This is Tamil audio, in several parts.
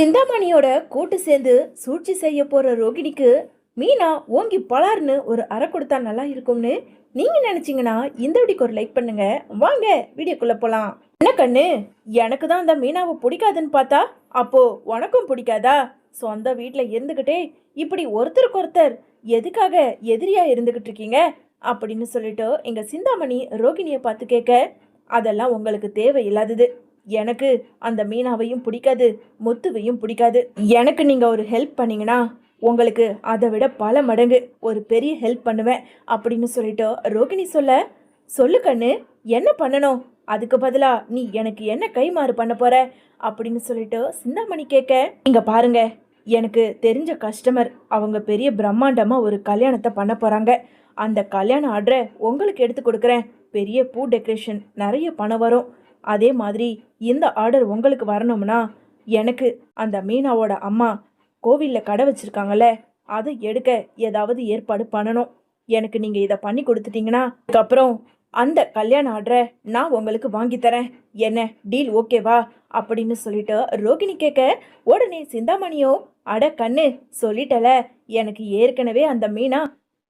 சிந்தாமணியோட கூட்டு சேர்ந்து சூழ்ச்சி செய்ய போகிற ரோகிணிக்கு மீனா ஓங்கி பலார்னு ஒரு அறை கொடுத்தா நல்லா இருக்கும்னு நீங்கள் நினச்சிங்கன்னா இந்த வீடியோக்கு ஒரு லைக் பண்ணுங்க. வாங்க வீடியோக்குள்ளே போகலாம் என்ன கண்ணு? எனக்கு தான் அந்த மீனாவை பிடிக்காதுன்னு பார்த்தா அப்போது உனக்கும் பிடிக்காதா? சொந்த வீட்டில் இருந்துக்கிட்டே இப்படி ஒருத்தருக்கு ஒருத்தர் எதுக்காக எதிரியாக இருந்துக்கிட்டு இருக்கீங்க? அப்படின்னு சொல்லிட்டு எங்கள் சிந்தாமணி ரோகிணியை பார்த்து கேட்க அதெல்லாம் உங்களுக்கு தேவையில்லாதது. எனக்கு அந்த மீனாவையும் பிடிக்காது முத்துவையும் பிடிக்காது. எனக்கு நீங்கள் ஒரு ஹெல்ப் பண்ணீங்கன்னா உங்களுக்கு அதை விட பல மடங்கு ஒரு பெரிய ஹெல்ப் பண்ணுவேன் அப்படின்னு சொல்லிட்டு ரோகிணி சொல்ல சொல்லு கண்ணு என்ன பண்ணணும்? அதுக்கு பதிலாக நீ எனக்கு என்ன கைமாறு பண்ண போற? அப்படின்னு சொல்லிட்டு சிந்தாமணி கேட்க இங்க பாருங்க எனக்கு தெரிஞ்ச கஸ்டமர் அவங்க பெரிய பிரம்மாண்டமாக ஒரு கல்யாணத்தை பண்ண போறாங்க. அந்த கல்யாண ஆர்டரை உங்களுக்கு எடுத்து கொடுக்குறேன். பெரிய பூ டெக்கரேஷன் நிறைய பணம் வரும். அதே மாதிரி இந்த ஆர்டர் உங்களுக்கு வரணும்னா எனக்கு அந்த மீனாவோட அம்மா கோவிலில் கடை வச்சுருக்காங்கல்ல அதை எடுக்க ஏதாவது ஏற்பாடு பண்ணணும். எனக்கு நீங்கள் இதை பண்ணி கொடுத்துட்டீங்கன்னா அதுக்கப்புறம் அந்த கல்யாண ஆர்டரை நான் உங்களுக்கு வாங்கித்தரேன் என்ன டீல் ஓகேவா? அப்படின்னு சொல்லிட்டு ரோகிணி கேட்க உடனே சிந்தாமணியோ அட கண்ணு சொல்லிட்டல. எனக்கு ஏற்கனவே அந்த மீனா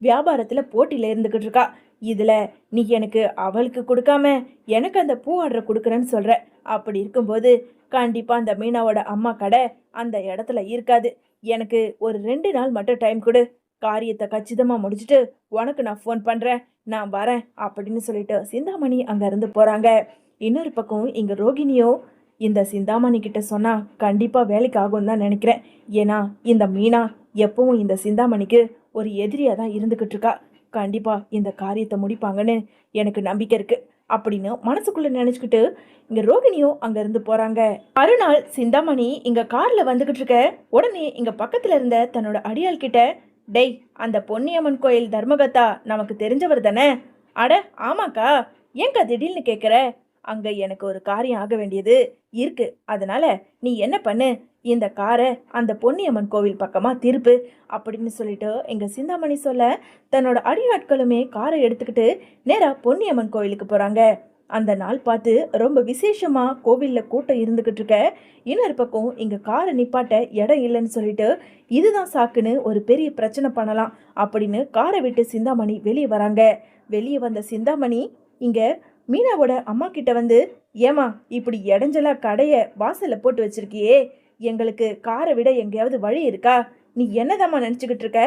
வியாபாரத்தில் போட்டியில் இருந்துக்கிட்டு இருக்கா. இதில் நீ எனக்கு அவளுக்கு கொடுக்காம எனக்கு அந்த பூ ஆர்டர் கொடுக்குறேன்னு சொல்கிற அப்படி இருக்கும்போது கண்டிப்பாக அந்த மீனாவோட அம்மா கடை அந்த இடத்துல இருக்காது. எனக்கு ஒரு ரெண்டு நாள் மட்டும் டைம் கொடு. காரியத்தை கச்சிதமாக முடிச்சுட்டு உனக்கு நான் ஃபோன் பண்ணுறேன் நான் வரேன் அப்படின்னு சொல்லிட்டு சிந்தாமணி அங்கேருந்து போகிறாங்க இன்னொரு பக்கம் இங்கே ரோகிணியோ இந்த சிந்தாமணி கிட்ட சொன்னால் கண்டிப்பாக வேலைக்கு ஆகும்னு தான் நினைக்கிறேன். ஏன்னா இந்த மீனா எப்பவும் இந்த சிந்தாமணிக்கு ஒரு எதிரியாக தான் இருந்துக்கிட்டு இருக்கா. கண்டிப்பாக இந்த காரியத்தை முடிப்பாங்கன்னு எனக்கு நம்பிக்கை இருக்கு. அப்படின்னு மனசுக்குள்ள நினச்சிக்கிட்டு இங்கே ரோகிணியும் அங்கேருந்து போகிறாங்க மறுநாள் சிந்தாமணி இங்கே காரில் வந்துக்கிட்டு இருக்க. உடனே இங்கே பக்கத்தில் இருந்த தன்னோட அடியாள் கிட்ட டேய் அந்த பொன்னியம்மன் கோயில் தர்மகத்தா நமக்கு தெரிஞ்சவர் தானே? அட ஆமாக்கா. ஏன்க்கா திடீர்னு கேட்குற அங்கே எனக்கு ஒரு காரியம் ஆக வேண்டியது இருக்கு. அதனால நீ என்ன பண்ணு? இந்த காரை அந்த பொன்னியம்மன் கோவில் பக்கமாக திருப்பு அப்படின்னு சொல்லிட்டு எங்கள் சிந்தாமணி சொல்ல தன்னோட அடியாட்களுமே காரை எடுத்துக்கிட்டு நேராக பொன்னியம்மன் கோவிலுக்கு போகிறாங்க அந்த நாள் பார்த்து ரொம்ப விசேஷமாக கோவிலில் கூட்டம் இருந்துக்கிட்டு இருக்க இன்னொரு பக்கம் இங்கே காரை நிப்பாட்ட இடம் இல்லைன்னு சொல்லிட்டு இதுதான் சாக்குன்னு ஒரு பெரிய பிரச்சனை பண்ணலாம் அப்படின்னு காரை விட்டு சிந்தாமணி வெளியே வராங்க. வெளியே வந்த சிந்தாமணி இங்கே மீனாவோட அம்மா கிட்ட வந்து ஏமா இப்படி இடைஞ்சலா கடையை வாசல்ல போட்டு வச்சிருக்கியே? எங்களுக்கு காரை விட எங்கேயாவது வழி இருக்கா? நீ என்னதாம்மா நினச்சிக்கிட்டு இருக்க?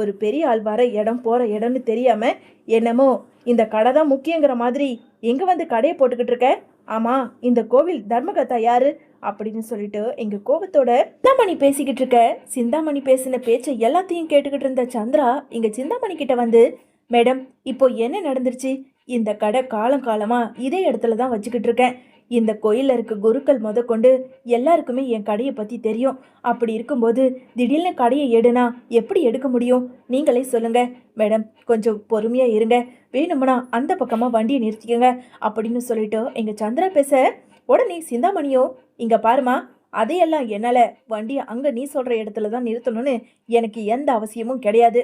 ஒரு பெரிய ஆள் வர இடம் போகிற இடம்னு தெரியாம என்னமோ இந்த கடை தான் முக்கியங்கிற மாதிரி எங்கே வந்து கடையை போட்டுக்கிட்டு இருக்க? ஆமாம் இந்த கோவில் தர்மகத்தா யாரு? அப்படின்னு சொல்லிட்டு எங்க கோபத்தோட சிந்தாமணி பேசிக்கிட்டு இருக்க. சிந்தாமணி பேசின பேச்சை எல்லாத்தையும் கேட்டுக்கிட்டு இருந்த சந்திரா இங்க சிந்தாமணி கிட்ட வந்து மேடம் இப்போ என்ன நடந்துருச்சு? இந்த கடை காலங்காலமாக இதே இடத்துல தான் வச்சுக்கிட்டு இருக்கேன். இந்த கோயிலில் இருக்க குருக்கள் முதற்கொண்டு எல்லாருக்குமே என் கடையை பற்றி தெரியும். அப்படி இருக்கும்போது திடீர்னு கடையை எடுனா எப்படி எடுக்க முடியும்? நீங்களே சொல்லுங்க. மேடம் கொஞ்சம் பொறுமையாக இருங்க. வேணும்னா அந்த பக்கமாக வண்டியை நிறுத்திக்கோங்க அப்படின்னு சொல்லிட்டு எங்கள் சந்திரா பேச உடனே சிந்தாமணியோ இங்கே பாருமா அதையெல்லாம் என்னால் வண்டியை அங்கே நீ சொல்கிற இடத்துல தான் நிறுத்தணும்னு எனக்கு எந்த அவசியமும் கிடையாது.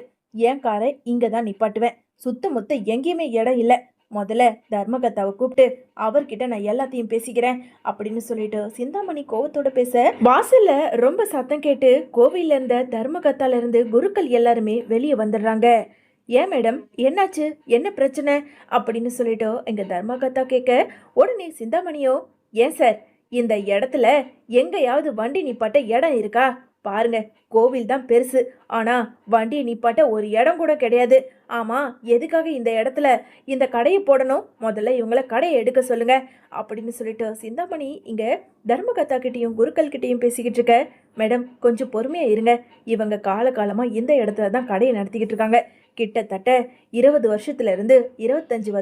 என் காரை இங்கே தான் நிப்பாட்டுவேன். சுத்த முத்த எங்கேயுமே இடம் இல்லை. முதல்ல தர்மகத்தாவை கூப்பிட்டு அவர்கிட்ட நான் எல்லாத்தையும் பேசிக்கிறேன் அப்படின்னு சொல்லிட்டு சிந்தாமணி கோவத்தோட பேச வாசல்ல ரொம்ப சத்தம் கேட்டு கோவில இருந்த தர்மகத்தால இருந்து குருக்கள் எல்லாருமே வெளியே வந்துடுறாங்க. ஏன் மேடம் என்னாச்சு? என்ன பிரச்சனை? அப்படின்னு சொல்லிட்டு எங்க தர்மகத்தா கேட்க உடனே சிந்தாமணியோ ஏன் சார் இந்த இடத்துல எங்கேயாவது வண்டி நிப்பாட்ட இடம் இருக்கா? பாருங்க கோவில் தான் பெருசு. ஆனால் வண்டியை நிப்பாட்ட ஒரு இடம் கூட கிடையாது. ஆமாம் எதுக்காக இந்த இடத்துல இந்த கடையை போடணும்? முதல்ல இவங்கள கடையை எடுக்க சொல்லுங்க. அப்படின்னு சொல்லிட்டு சிந்தாமணி இங்கே தர்மகத்தா கிட்டேயும் குருக்கள் கிட்டேயும் பேசிக்கிட்டு இருக்க. மேடம் கொஞ்சம் பொறுமையாக இருங்க. இவங்க காலகாலமாக இந்த இடத்துல தான் கடையை நடத்திக்கிட்டு இருக்காங்க. கிட்டத்தட்ட இருபது வருஷத்துல இருந்து இருபத்தஞ்சு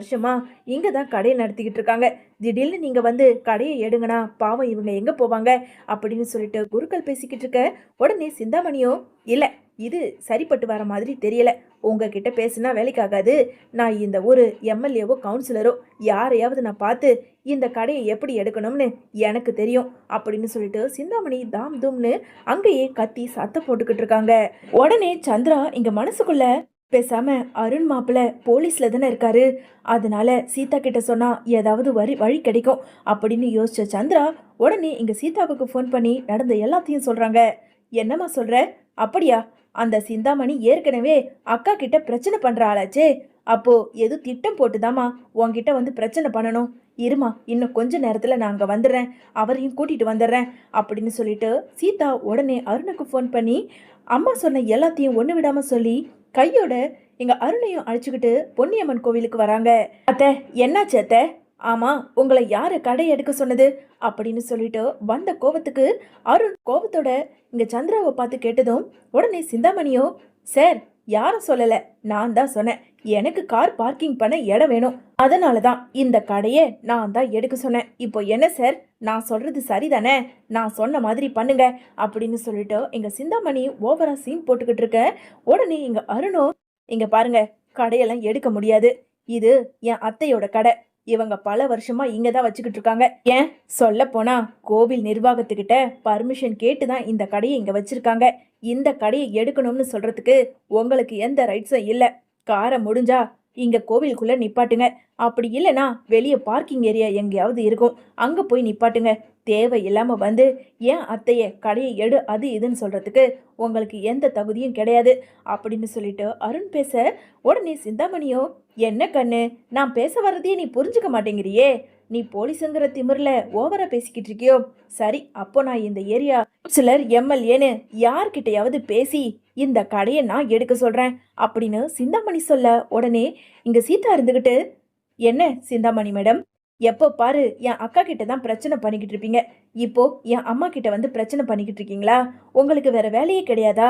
இங்கே தான் கடையை நடத்திக்கிட்டு இருக்காங்க. திடீர்னு நீங்கள் வந்து கடையை எடுங்கண்ணா பாவம் இவங்க எங்கே போவாங்க அப்படின்னு சொல்லிட்டு குருக்கள் பேசிக்கிட்டு இருக்க உடனே சிந்தாமணியோ இல்லை இது சரிப்பட்டு வர மாதிரி தெரியல. உங்ககிட்ட பேசுனா வேலைக்காகாது. நான் இந்த ஒரு எம்எல்ஏவோ கவுன்சிலரோ யாரையாவது நான் பார்த்து இந்த கடையை எப்படி எடுக்கணும்னு எனக்கு தெரியும் அப்படின்னு சொல்லிட்டு சிந்தாமணி தாம் தூம்னு அங்கேயே கத்தி சத்தம் போட்டுக்கிட்டு இருக்காங்க. உடனே சந்திரா இங்க மனசுக்குள்ள பேசாம அருண் மாப்பிள்ள போலீஸ்ல தானே இருக்காரு. அதனால சீதா கிட்ட சொன்னா ஏதாவது வழி வழி கிடைக்கும் அப்படின்னு யோசிச்ச சந்திரா உடனே இங்க சீதாவுக்கு ஃபோன் பண்ணி நடந்த எல்லாத்தையும் சொல்றாங்க. என்னம்மா சொல்ற? அப்படியா? அந்த சிந்தாமணி ஏற்கனவே அக்கா கிட்ட பிரச்சனை பண்ற ஆளாச்சே. அப்போ எது திட்டம் போட்டுதாம்மா உன்கிட்ட வந்து பிரச்சனை பண்ணணும்? இருமா இன்னும் கொஞ்ச நேரத்துல நான் அங்க வந்துடுறேன். அவரையும் கூட்டிட்டு வந்துடுறேன் அப்படின்னு சொல்லிட்டு சீதா உடனே அருணுக்கு ஃபோன் பண்ணி அம்மா சொன்ன எல்லாத்தையும் ஒன்று விடாமல் சொல்லி கையோட எங்க அருணையும் அழைச்சிக்கிட்டு பொன்னியம்மன் கோவிலுக்கு வராங்க. அத்தை என்னாச்சு அத்தை? ஆமா உங்களை யாரு கடை எடுக்க சொன்னது? அப்படின்னு சொல்லிட்டு வந்த கோவத்துக்கு அருண் கோவத்தோட இங்க சந்திராவை பார்த்து கேட்டதும் உடனே சிந்தாமணியோ சார் யாரும் சொல்லல. நான் தான் சொன்னேன். எனக்கு கார் பார்க்கிங் பண்ண இடம் வேணும். அதனால தான் இந்த கடையை நான் தான் எடுக்க சொன்னேன். இப்போ என்ன சார்? நான் சொல்றது சரிதானே? நான் சொன்ன மாதிரி பண்ணுங்க. அப்படின்னு சொல்லிட்டு எங்க சிந்தாமணி ஓவரா சீன் போட்டுக்கிட்டு இருக்க. உடனே எங்க அருணும் இங்க பாருங்க கடையெல்லாம் எடுக்க முடியாது. இது என் அத்தையோட கடை. இவங்க பல வருஷமா இங்க தான் வச்சுக்கிட்டு இருக்காங்க ஏன்? சொல்ல போனா கோவில் நிர்வாகத்துக்கிட்ட பர்மிஷன் கேட்டு தான் இந்த கடையை இங்க வச்சிருக்காங்க. இந்த கடையை எடுக்கணும்னு சொல்றதுக்கு உங்களுக்கு எந்த ரைட்ஸும் இல்லை. காரை முடிஞ்சா இங்கே கோவிலுக்குள்ளே நிப்பாட்டுங்க. அப்படி இல்லைன்னா வெளியே பார்க்கிங் ஏரியா எங்கேயாவது இருக்கும். அங்கே போய் நிப்பாட்டுங்க. தேவையில்லாம வந்து ஏன் அத்தைய கடையை எடு அது இதுன்னு சொல்கிறதுக்கு உங்களுக்கு எந்த தகுதியும் கிடையாது. அப்படின்னு சொல்லிட்டு அருண் பேச உடனே சிந்தாமணியோ என்ன கண்ணு? நான் பேச வர்றதையே நீ புரிஞ்சுக்க மாட்டேங்கிறியே. நீ போலீஸுங்கிற திமிரில் ஓவரா பேசிக்கிட்டு இருக்கியோ? சரி அப்போ நான் இந்த ஏரியா சிலர் எம்எல்ஏன்னு யார்கிட்டையாவது பேசி இந்த கடையை நான் எடுக்க சொல்கிறேன் அப்படின்னு சிந்தாமணி சொல்ல உடனே இங்கே சீதா இருந்துக்கிட்டு என்ன சிந்தாமணி மேடம்? எப்போ பாரு என் அக்கா கிட்ட தான் பிரச்சனை பண்ணிக்கிட்டு இருப்பீங்க. இப்போ என் அம்மா கிட்ட வந்து பிரச்சனை பண்ணிக்கிட்டு இருக்கீங்களா? உங்களுக்கு வேற வேலையே கிடையாதா?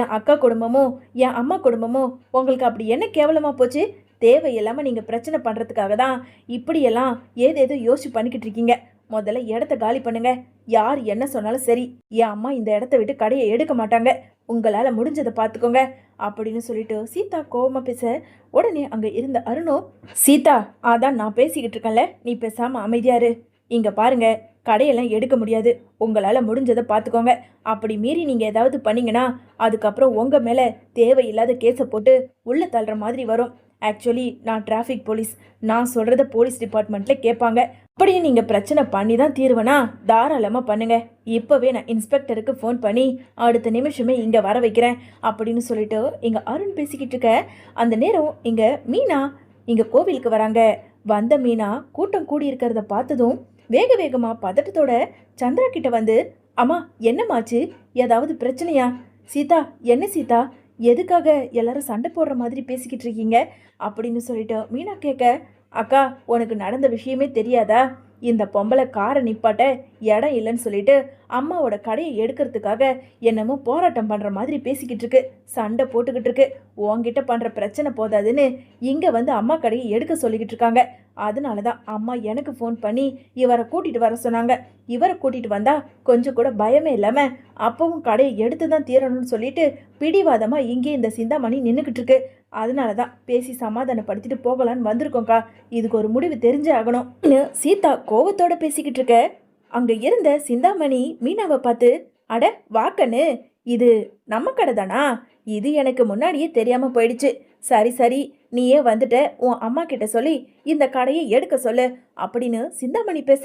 என் அக்கா குடும்பமும் என் அம்மா குடும்பமும் உங்களுக்கு அப்படி என்ன கேவலமா போச்சு? தேவையில்லாமல் நீங்கள் பிரச்சனை பண்ணுறதுக்காக தான் இப்படியெல்லாம் ஏதேதோ யோசிச்சு பண்ணிக்கிட்டு இருக்கீங்க. முதல்ல இடத்த காலி பண்ணுங்க. யார் என்ன சொன்னாலும் சரி. என் அம்மா இந்த இடத்த விட்டு கடையை எடுக்க மாட்டாங்க. உங்களால் முடிஞ்சதை பார்த்துக்கோங்க அப்படின்னு சொல்லிட்டு சீதா கோபமாக பேச உடனே அங்கே இருந்த அருணும் சீதா அதான் நான் பேசிக்கிட்டு இருக்கேன்ல. நீ பேசாமல் அமைதியாரு இங்கே பாருங்க. கடையெல்லாம் எடுக்க முடியாது. உங்களால் முடிஞ்சதை பார்த்துக்கோங்க அப்படி மீறி நீங்கள் ஏதாவது பண்ணிங்கன்னா அதுக்கப்புறம் உங்கள் மேலே தேவையில்லாத கேஸை போட்டு உள்ளே தள்ளுற மாதிரி வரும். ஆக்சுவலி நான் டிராஃபிக் போலீஸ் நான் சொல்கிறத போலீஸ் டிபார்ட்மெண்ட்டில் கேட்பாங்க. அப்படியே நீங்கள் பிரச்சனை பண்ணி தான் தீர்வனா? தாராளமாக பண்ணுங்கள் இப்போவே நான் இன்ஸ்பெக்டருக்கு ஃபோன் பண்ணி அடுத்த நிமிஷமே இங்கே வர வைக்கிறேன் அப்படின்னு சொல்லிட்டு இங்கே அருண் பேசிக்கிட்டு இருக்க. அந்த நேரம் இங்கே மீனா இங்கே கோவிலுக்கு வராங்க. வந்த மீனா கூட்டம் கூடி இருக்கிறத பார்த்ததும் வேக வேகமாக பதட்டத்தோட சந்திரா கிட்ட வந்து அம்மா என்னமாச்சு ஏதாவது பிரச்சனையா? சீதா என்ன சீதா? எதுக்காக எல்லாரும் சண்டை போடுற மாதிரி பேசிக்கிட்டு இருக்கீங்க? அப்படின்னு சொல்லிட்டு மீனா கேட்க அக்கா உனக்கு நடந்த விஷயமே தெரியாதா? இந்த பொம்பளை காரை நிப்பாட்ட இடம் இல்லைன்னு சொல்லிட்டு அம்மாவோட கடையை எடுக்கிறதுக்காக என்னமோ போராட்டம் பண்ணுற மாதிரி பேசிக்கிட்டு இருக்கு. சண்டை போட்டுக்கிட்டு இருக்கு. உன்கிட்ட பண்ணுற பிரச்சனை போதாதுன்னு இங்கே வந்து அம்மா கடையை எடுக்க சொல்லிக்கிட்டு இருக்காங்க. அதனால தான் அம்மா எனக்கு ஃபோன் பண்ணி இவரை கூட்டிகிட்டு வர சொன்னாங்க. இவரை கூட்டிகிட்டு வந்தால் கொஞ்சம் கூட பயமே இல்லாமல் அப்பவும் கடையை எடுத்து தான் தீரணும்னு சொல்லிட்டு பிடிவாதமாக இங்கே இந்த சிந்தாமணி நின்றுக்கிட்டு இருக்கு. அதனால தான் பேசி சமாதானப்படுத்திட்டு போகலான்னு வந்திருக்கோங்க்கா இதுக்கு ஒரு முடிவு தெரிஞ்சே ஆகணும். சீதா கோவத்தோட பேசிக்கிட்டு இருக்க. அங்கே இருந்த சிந்தாமணி மீனாவை பார்த்து அட வாக்கன்னு இது நம்ம கடை தானா இது எனக்கு முன்னாடியே தெரியாமல் போயிடுச்சு. சரி சரி. நீயே வந்துட்ட உன் அம்மா கிட்ட சொல்லி இந்த கடையை எடுக்க சொல்லு அப்படின்னு சிந்தாமணி பேச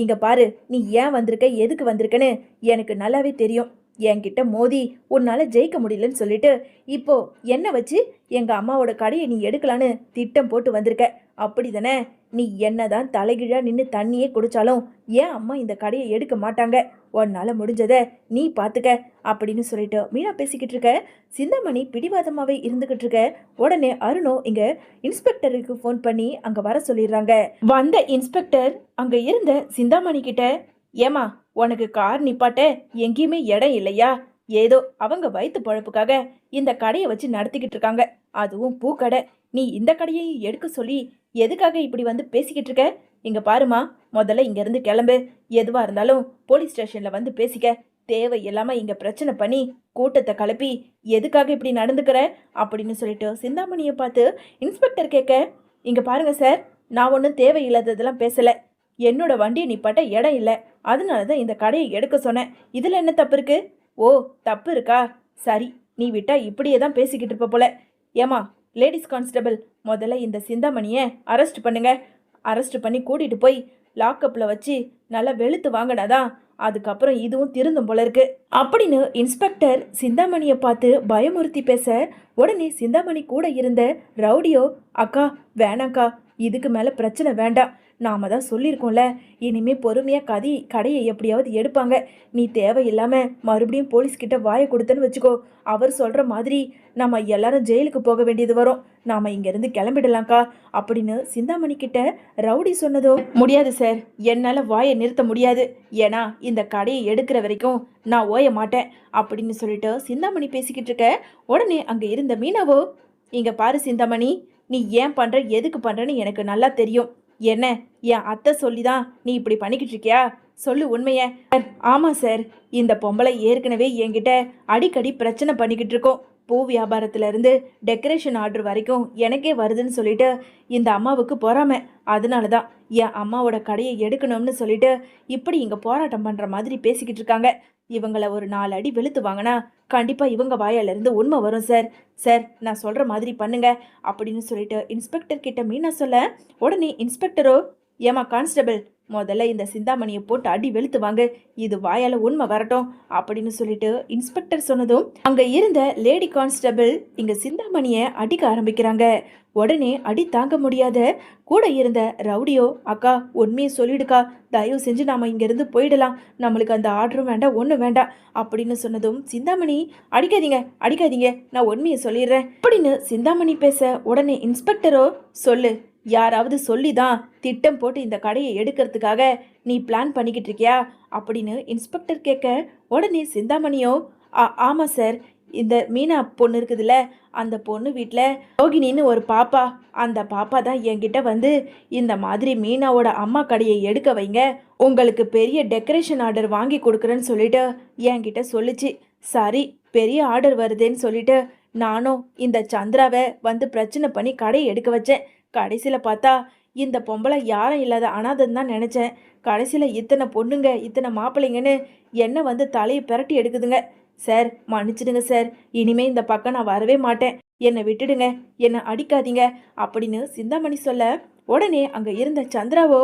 இங்க பாரு நீ ஏன் வந்திருக்க எதுக்கு வந்திருக்கன்னு எனக்கு நல்லாவே தெரியும். என்கிட்ட மோதி உன்னால ஜெயிக்க முடியலன்னு சொல்லிட்டு இப்போ என்ன வச்சு எங்க அம்மாவோட கடையை நீ எடுக்கலான்னு திட்டம் போட்டு வந்திருக்க. அப்படிதானே? நீ என்னதான் தலைகீழா நின்று தண்ணியே குடிச்சாலும் ஏன் அம்மா இந்த கடையை எடுக்க மாட்டாங்க? உன்னால முடிஞ்சதை நீ பார்த்துக்க அப்படின்னு சொல்லிட்டு மீனா பேசிக்கிட்டு இருக்க. சிந்தாமணி பிடிவாதமாகவே இருந்துகிட்டு இருக்க. உடனே அருணோ இங்க இன்ஸ்பெக்டருக்கு ஃபோன் பண்ணி அங்க வர சொல்லிடுறாங்க. வந்த இன்ஸ்பெக்டர் அங்க இருந்த சிந்தாமணி கிட்ட ஏமா உனக்கு கார் நிப்பாட்ட எங்கேயுமே இடம் இல்லையா? ஏதோ அவங்க வயிற்று பழப்புக்காக இந்த கடையை வச்சு நடத்திக்கிட்டு இருக்காங்க. அதுவும் பூக்கடை. நீ இந்த கடையையும் எடுக்க சொல்லி எதுக்காக இப்படி வந்து பேசிக்கிட்டு இருக்க? இங்க பாருமா முதல்ல இங்க இருந்து கிளம்பு. எதுவா இருந்தாலும் போலீஸ் ஸ்டேஷன்ல வந்து பேசிக்க. தேவை இல்லாமல் இங்க பிரச்சனை பண்ணி கூட்டத்தை கலப்பி எதுக்காக இப்படி நடந்துக்கிற? அப்படின்னு சொல்லிட்டு சிந்தாமணியை பார்த்து இன்ஸ்பெக்டர் கேட்க இங்க பாருங்க சார் நான் ஒன்றும் தேவையில்லாததெல்லாம் பேசல. என்னோட வண்டியை நிப்பாட்ட இடம் இல்லை. அதனால தான் இந்த கடையை எடுக்க சொன்னேன். இதில் என்ன தப்பு இருக்கு? ஓ தப்பு இருக்கா? சரி நீ விட்டா இப்படியே தான் பேசிக்கிட்டு இருப்ப போல. ஏமா லேடிஸ் கான்ஸ்டபிள் முதல்ல இந்த சிந்தாமணியை அரெஸ்ட் பண்ணுங்க. அரெஸ்ட் பண்ணி கூட்டிட்டு போய் லாக்கப்பில் வச்சு நல்லா வெளுத்து வாங்கினாதான் அதுக்கப்புறம் இதுவும் திருந்தும் போல இருக்கு. அப்படின்னு இன்ஸ்பெக்டர் சிந்தாமணியை பார்த்து பயமுறுத்தி பேச உடனே சிந்தாமணி கூட இருந்த ரவுடியோ அக்கா வேணாக்கா இதுக்கு மேலே பிரச்சனை வேண்டாம். நாம தான் சொல்லியிருக்கோம்ல இனிமே பொறுமையாக கதி கடையை எப்படியாவது எடுப்பாங்க. நீ தேவையில்லாமல் மறுபடியும் போலீஸ்கிட்ட வாயை கொடுத்தேன்னு வச்சுக்கோ. அவர் சொல்கிற மாதிரி நம்ம எல்லாரும் ஜெயிலுக்கு போக வேண்டியது வரும். நாம இங்கேருந்து கிளம்பிடலாம்க்கா. அப்படின்னு சிந்தாமணி கிட்ட ரவுடி சொன்னதோ முடியாது சார். என்னால் வாயை நிறுத்த முடியாது. ஏன்னா இந்த கடையை எடுக்கிற வரைக்கும் நான் ஓய மாட்டேன். அப்படின்னு சொல்லிட்டு சிந்தாமணி பேசிக்கிட்டு இருக்க. உடனே அங்கே இருந்த மீனாவோ இங்கே பாரு சிந்தாமணி. நீ ஏன் பண்ணுற எதுக்கு பண்ணுறன்னு எனக்கு நல்லா தெரியும். என்ன? என் அத்தை சொல்லி தான் நீ இப்படி பண்ணிக்கிட்டு இருக்கியா? சொல்லு உண்மைய. ஆமாம் சார் இந்த பொம்பளை ஏற்கனவே என்கிட்ட அடிக்கடி பிரச்சனை பண்ணிக்கிட்டு இருக்கோம். பூ வியாபாரத்துலேருந்து டெக்கரேஷன் ஆர்டர் வரைக்கும் எனக்கே வருதுன்னு சொல்லிட்டு இந்த அம்மாவுக்கு பொறாமை. அதனால தான் என் அம்மாவோட கடையை எடுக்கணும்னு சொல்லிட்டு இப்படி இங்கே போராட்டம் பண்ணுற மாதிரி பேசிக்கிட்டு இருக்காங்க. இவங்கள ஒரு நாலு அடி வெளுத்து வாங்கினா கண்டிப்பாக இவங்க வாயாலேருந்து உண்மை வரும் சார். சார் நான் சொல்கிற மாதிரி பண்ணுங்க. அப்படின்னு சொல்லிட்டு இன்ஸ்பெக்டர் கிட்ட மீனா சொல்ல உடனே இன்ஸ்பெக்டரோ ஏமா கான்ஸ்டபிள் முதல்ல இந்த சிந்தாமணியை போட்டு அடி வெளுத்து வாங்க. இது வாயால உண்மை வரட்டும் அப்படின்னு சொல்லிட்டு இன்ஸ்பெக்டர் சொன்னதும் அங்க இருந்த லேடி கான்ஸ்டபிள் இங்க சிந்தாமணியை அடிக்க ஆரம்பிக்கிறாங்க. உடனே அடி தாங்க முடியாத கூட இருந்த ரவுடியோ அக்கா உண்மையை சொல்லிடுக்கா. தயவு செஞ்சு நாம இங்கிருந்து போயிடலாம். நம்மளுக்கு அந்த ஆர்டரும் வேண்டாம் ஒன்றும் வேண்டாம் அப்படின்னு சொன்னதும் சிந்தாமணி அடிக்காதீங்க அடிக்காதீங்க. நான் உண்மையை சொல்லிடுறேன். அப்படின்னு சிந்தாமணி பேச உடனே இன்ஸ்பெக்டரோ சொல்லு. யாராவது சொல்லி தான் திட்டம் போட்டு இந்த கடையை எடுக்கிறதுக்காக நீ பிளான் பண்ணிக்கிட்டு இருக்கியா? அப்படின்னு இன்ஸ்பெக்டர் கேட்க உடனே சிந்தாமணியோ ஆ ஆமாம் சார் இந்த மீனா பொண்ணு இருக்குதுல்ல அந்த பொண்ணு வீட்டில் ரோகிணின்னு ஒரு பாப்பா. அந்த பாப்பா தான் என்கிட்ட வந்து இந்த மாதிரி மீனாவோட அம்மா கடையை எடுக்க வைங்க. உங்களுக்கு பெரிய டெக்கரேஷன் ஆர்டர் வாங்கி கொடுக்குறேன்னு சொல்லிட்டு என்கிட்ட சொல்லுச்சு. சரி பெரிய ஆர்டர் வருதேன்னு சொல்லிட்டு நானும் இந்த சந்திராவை வந்து பிரச்சனை பண்ணி கடையை எடுக்க வச்சேன். கடைசியில் பார்த்தா இந்த பொம்பளை யாரும் இல்லாத அனாதன் தான் நினச்சேன். கடைசியில் இத்தனை பொண்ணுங்க இத்தனை மாப்பிள்ளைங்கன்னு என்ன வந்து தலையை பிரட்டி எடுக்குதுங்க. சார் மன்னிச்சிடுங்க சார். இனிமே இந்த பக்கம் நான் வரவே மாட்டேன். என்னை விட்டுடுங்க. என்னை அடிக்காதீங்க. அப்படின்னு சிந்தாமணி சொல்ல உடனே அங்கே இருந்த சந்திராவோ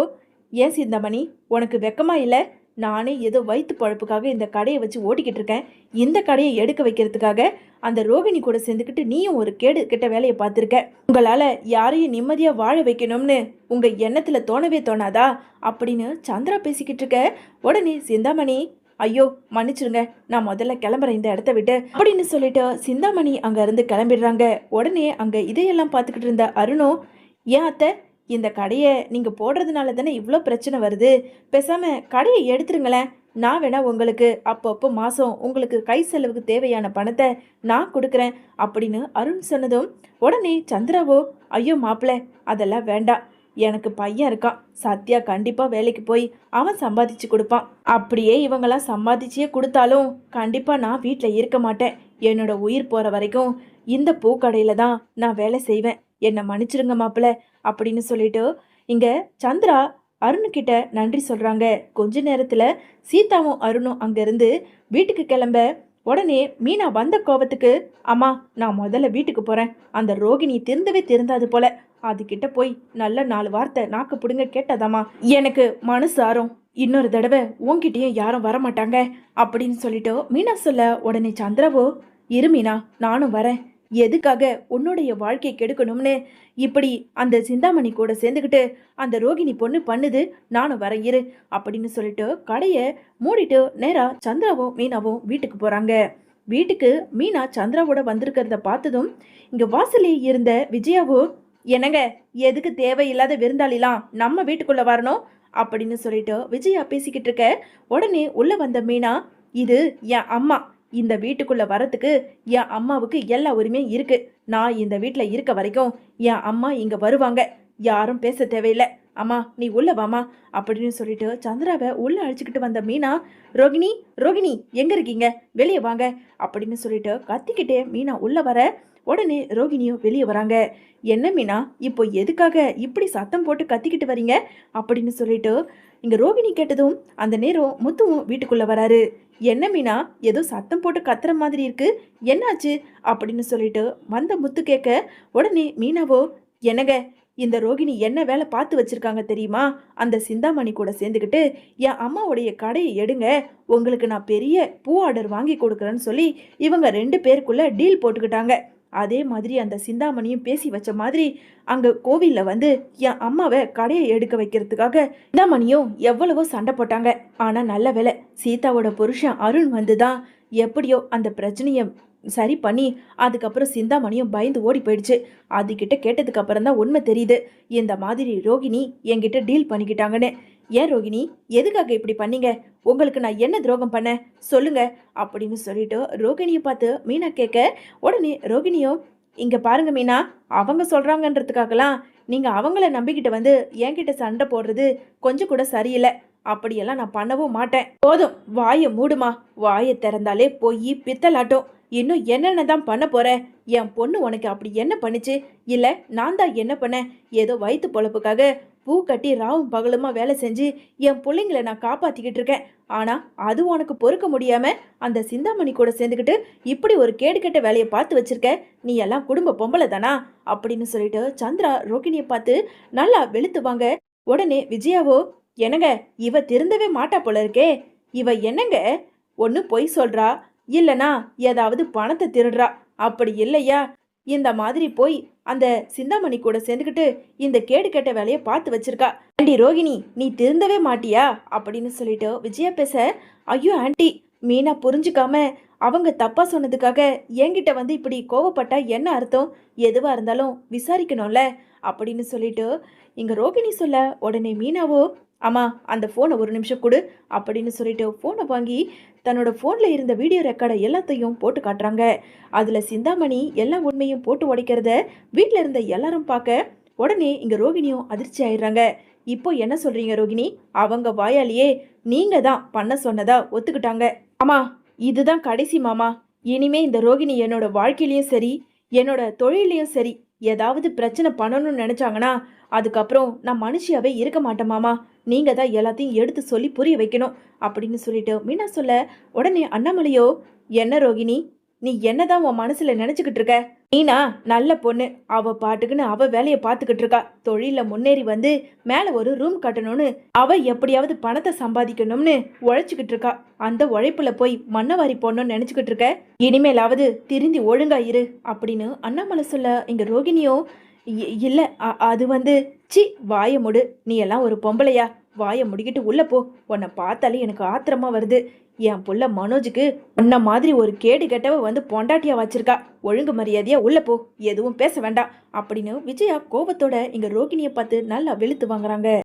ஏன் சிந்தாமணி? உனக்கு வெக்கமா இல்லை? நானே ஏதோ வயிற்று பழப்புக்காக இந்த கடையை வச்சு ஓட்டிக்கிட்டு இருக்கேன். இந்த கடையை எடுக்க வைக்கிறதுக்காக அந்த ரோகிணி கூட சேர்ந்துக்கிட்டு நீயும் ஒரு கேடு கெட்ட வேலையை பார்த்துருக்க. உங்களால் யாரையும் நிம்மதியாக வாழ வைக்கணும்னு உங்கள் எண்ணத்தில் தோணவே தோணாதா? அப்படின்னு சந்திரா பேசிக்கிட்டு இருக்க. உடனே சிந்தாமணி ஐயோ மன்னிச்சிருங்க. நான் முதல்ல கிளம்புறேன். இந்த இடத்த விட்டு. அப்படின்னு சொல்லிட்டு சிந்தாமணி அங்கேருந்து கிளம்பிடுறாங்க. உடனே அங்கே இதையெல்லாம் பார்த்துக்கிட்டு இருந்த அருணும் ஏன் அத்தை இந்த கடையை நீங்கள் போடுறதுனால தானே இவ்வளோ பிரச்சனை வருது? பேசாமல் கடையை எடுத்துருங்களேன். நான் வேணா உங்களுக்கு அப்பப்போ மாதம் உங்களுக்கு கை செலவுக்கு தேவையான பணத்தை நான் கொடுக்குறேன் அப்படின்னு அருண் சொன்னதும் உடனே சந்திராவோ ஐயோ மாப்பிள்ள அதெல்லாம் வேண்டாம். எனக்கு பையன் இருக்கான். சத்யா கண்டிப்பாக வேலைக்கு போய் அவன் சம்பாதிச்சு கொடுப்பான். அப்படியே இவங்கெல்லாம் சம்பாதிச்சே கொடுத்தாலும் கண்டிப்பாக நான் வீட்டில் இருக்க மாட்டேன். என்னோட உயிர் போகிற வரைக்கும் இந்த பூக்கடையில் தான் நான் வேலை செய்வேன். என்னை மன்னிச்சிடுங்க மாப்பிள்ள அப்படின்னு சொல்லிட்டு இங்கே சந்திரா அருணுக்கிட்ட நன்றி சொல்கிறாங்க கொஞ்ச நேரத்தில் சீதாவும் அருணும் அங்கேருந்து வீட்டுக்கு கிளம்ப உடனே மீனா வந்த கோபத்துக்கு அம்மா நான் முதல்ல வீட்டுக்கு போகிறேன் அந்த ரோகிணி திருந்தவே திருந்தாது போல. அதுகிட்ட போய் நல்ல நாலு வார்த்தை நாக்கு பிடுங்க கேட்டதாம்மா. எனக்கு மனசு ஆறும். இன்னொரு தடவை உங்ககிட்டயும் யாரும் வரமாட்டாங்க. அப்படின்னு சொல்லிட்டு மீனா சொல்ல உடனே சந்திராவோ இரு மீனா நானும் வரேன். எதுக்காக உன்னுடைய வாழ்க்கை கெடுக்கணும்னு? இப்படி அந்த சிந்தாமணி கூட சேர்ந்துக்கிட்டு அந்த ரோகிணி பொண்ணு பண்ணுது நானும் வரேன் இரு அப்படின்னு சொல்லிட்டு கடையை மூடிட்டு நேராக சந்திராவும் மீனாவும் வீட்டுக்கு போகிறாங்க வீட்டுக்கு மீனா சந்திராவோட வந்திருக்கிறத பார்த்ததும் இங்கே வாசலே இருந்த விஜயாவும் என்னங்க எதுக்கு தேவையில்லாத விருந்தாளிலாம் நம்ம வீட்டுக்குள்ளே வரணும்? அப்படின்னு சொல்லிட்டு விஜயா பேசிக்கிட்டு இருக்க உடனே உள்ளே வந்த மீனா இது என் அம்மா இந்த வீட்டுக்குள்ள வரத்துக்கு என் அம்மாவுக்கு எல்லா உரிமையும் இருக்கு. நான் இந்த வீட்டில் இருக்க வரைக்கும் என் அம்மா இங்க வருவாங்க. யாரும் பேச தேவையில்லை. அம்மா நீ உள்ள வாமா அப்படின்னு சொல்லிட்டு சந்திராவை உள்ள அழைச்சிக்கிட்டு வந்த மீனா ரோகிணி ரோகிணி எங்க இருக்கீங்க? வெளியே வாங்க. அப்படின்னு சொல்லிட்டு கத்திக்கிட்டே மீனா உள்ள வர உடனே ரோகிணியும் வெளியே வராங்க. என்ன மீனா இப்போ எதுக்காக இப்படி சத்தம் போட்டு கத்திக்கிட்டு வரீங்க? அப்படின்னு சொல்லிட்டு இங்கே ரோகிணி கேட்டதும் அந்த நேரம் முத்துவும் வீட்டுக்குள்ளே வராரு. என்ன மீனா ஏதோ சத்தம் போட்டு கத்துற மாதிரி இருக்கு? என்னாச்சு? அப்படின்னு சொல்லிட்டு வந்த முத்து கேட்க உடனே மீனாவோ என்னங்க இந்த ரோகிணி என்ன வேலை பார்த்து வச்சிருக்காங்க தெரியுமா? அந்த சிந்தாமணி கூட சேர்ந்துக்கிட்டு என் அம்மாவுடைய கடையை எடுங்க உங்களுக்கு நான் பெரிய பூ ஆர்டர் வாங்கி கொடுக்குறேன்னு சொல்லி இவங்க ரெண்டு பேருக்குள்ள டீல் போட்டுக்கிட்டாங்க. அதே மாதிரி அந்த சிந்தாமணியும் பேசி வச்ச மாதிரி அங்கே கோவிலில் வந்து என் அம்மாவை கடையை எடுக்க வைக்கிறதுக்காக சிந்தாமணியும் எவ்வளவோ சண்டை போட்டாங்க. ஆனால் நல்ல வேலை சீதாவோட புருஷன் அருண் வந்துதான் எப்படியோ அந்த பிரச்சனையை சரி பண்ணி அதுக்கப்புறம் சிந்தாமணியும் பயந்து ஓடி போயிடுச்சு. அதுகிட்ட கேட்டதுக்கு அப்புறம் தான் உண்மை தெரியுது. இந்த மாதிரி ரோகிணி என்கிட்ட டீல் பண்ணிக்கிட்டாங்கன்னு. ஏன் ரோகிணி? எதுக்காக இப்படி பண்ணீங்க? உங்களுக்கு நான் என்ன துரோகம் பண்ணேன் சொல்லுங்க அப்படின்னு சொல்லிட்டு ரோகிணியை பார்த்து மீனா கேட்க உடனே ரோகிணியோ இங்க பாருங்க மீனா அவங்க சொல்றாங்கன்றதுக்காகலாம் நீங்க அவங்கள நம்பிக்கிட்டு வந்து என்கிட்ட சண்டை போடுறது கொஞ்சம் கூட சரியில்லை. அப்படியெல்லாம் நான் பண்ணவும் மாட்டேன். போதும் வாயை மூடுமா? வாயை திறந்தாலே போய் பித்தலாட்டும். இன்னும் என்னென்ன தான் பண்ண போற? என் பொண்ணு உனக்கு அப்படி என்ன பண்ணுச்சு? இல்ல நான் தான் என்ன பண்ணேன்? ஏதோ வயிற்று பொழப்புக்காக பூ கட்டி ராவும் பகலுமா வேலை செஞ்சு என் பிள்ளைங்களை நான் காப்பாற்றிக்கிட்டு இருக்கேன். ஆனால் அது உனக்கு பொறுக்க முடியாமல் அந்த சிந்தாமணி கூட சேர்ந்துக்கிட்டு இப்படி ஒரு கேடு கெட்ட வேலையை பார்த்து வச்சிருக்க. நீ எல்லாம் குடும்ப பொம்பளை தானா? அப்படின்னு சொல்லிட்டு சந்திரா ரோகிணியை பார்த்து நல்லா வெளுத்துவாங்க உடனே விஜயாவோ என்னங்க இவ திருந்தவே மாட்டா போல இருக்கே. இவ என்னங்க? ஒன்று பொய் சொல்றா. இல்லைனா ஏதாவது பணத்தை திருடுறா. அப்படி இல்லையா? இந்த மாதிரி போய் அந்த சிந்தாமணி கூட சேர்ந்துக்கிட்டு இந்த கேடு கெட்ட வேலையை பார்த்து வச்சிருக்கா. ஆண்டி ரோகிணி நீ திருந்தவே மாட்டியா? அப்படின்னு சொல்லிட்டு விஜயா பேச ஐயோ ஆண்டி மீனா புரிஞ்சுக்காம அவங்க தப்பா சொன்னதுக்காக என்கிட்ட வந்து இப்படி கோவப்பட்டா என்ன அர்த்தம்? எதுவா இருந்தாலும் விசாரிக்கணும்ல அப்படின்னு சொல்லிட்டு இங்க ரோகிணி சொல்ல உடனே மீனாவோ அம்மா அந்த ஃபோனை ஒரு நிமிஷம் கொடு அப்படின்னு சொல்லிட்டு ஃபோனை வாங்கி தன்னோட ஃபோனில் இருந்த வீடியோ ரெக்கார்டை எல்லாத்தையும் போட்டு காட்டுறாங்க. அதில் சிந்தாமணி எல்லா உண்மையும் போட்டு உடைக்கிறத வீட்டில் இருந்த எல்லாரும் பார்க்க உடனே இங்கே ரோகிணியும் அதிர்ச்சி ஆயிடுறாங்க. இப்போ என்ன சொல்கிறீங்க ரோகிணி? அவங்க வாயாலேயே நீங்கள் தான் பண்ண சொன்னதா ஒத்துக்கிட்டாங்க. ஆமாம் இதுதான் கடைசி மாமா. இனிமே இந்த ரோகிணி என்னோட வாழ்க்கையிலையும் சரி என்னோட தொழிலையும் சரி ஏதாவது பிரச்சனை பண்ணணும்னு நினச்சாங்கன்னா அதுக்கப்புறம் நான் மனுஷியாவே இருக்க மாட்டேன் மாமா. நீங்கள் தான் எல்லாத்தையும் எடுத்து சொல்லி புரிய வைக்கணும் அப்படின்னு சொல்லிட்டு மீனா சொல்ல உடனே அண்ணாமலையோ என்ன ரோகிணி நீ என்னதான் உன் மனசுல நினைச்சுக்கிட்டு இருக்க? மீனா நல்ல பொண்ணு. அவ பாட்டுக்குன்னு அவ வேலையை பார்த்துக்கிட்டு இருக்கா. தொழில முன்னேறி வந்து மேல ஒரு ரூம் கட்டணும்னு அவ எப்படியாவது பணத்தை சம்பாதிக்கணும்னு உழைச்சிக்கிட்டு இருக்கா. அந்த உழைப்புல போய் மண்ணவாரி போடணும்னு நினைச்சுக்கிட்டு இருக்க. இனிமேலாவது திருந்தி ஒழுங்கா இரு அப்படின்னு அண்ணாமலை சொல்ல இங்க ரோகிணியோ இ- அ- அது வந்து சி வாய முடு. நீ எல்லாம் ஒரு பொம்பளையா? வாயை முடிக்கிட்டு உள்ள போ. உன்னை பார்த்தாலே எனக்கு ஆத்திரமா வருது. என் புள்ள மனோஜுக்கு உன்ன மாதிரி ஒரு கேடு கெட்டவ வந்து பொண்டாட்டியா வச்சிருக்கா. ஒழுங்கு மரியாதையா உள்ள போ. எதுவும் பேச வேண்டாம். அப்படின்னு விஜயா கோபத்தோட இங்க ரோகிணியை பார்த்து நல்லா வெளுத்து வாங்குறாங்க.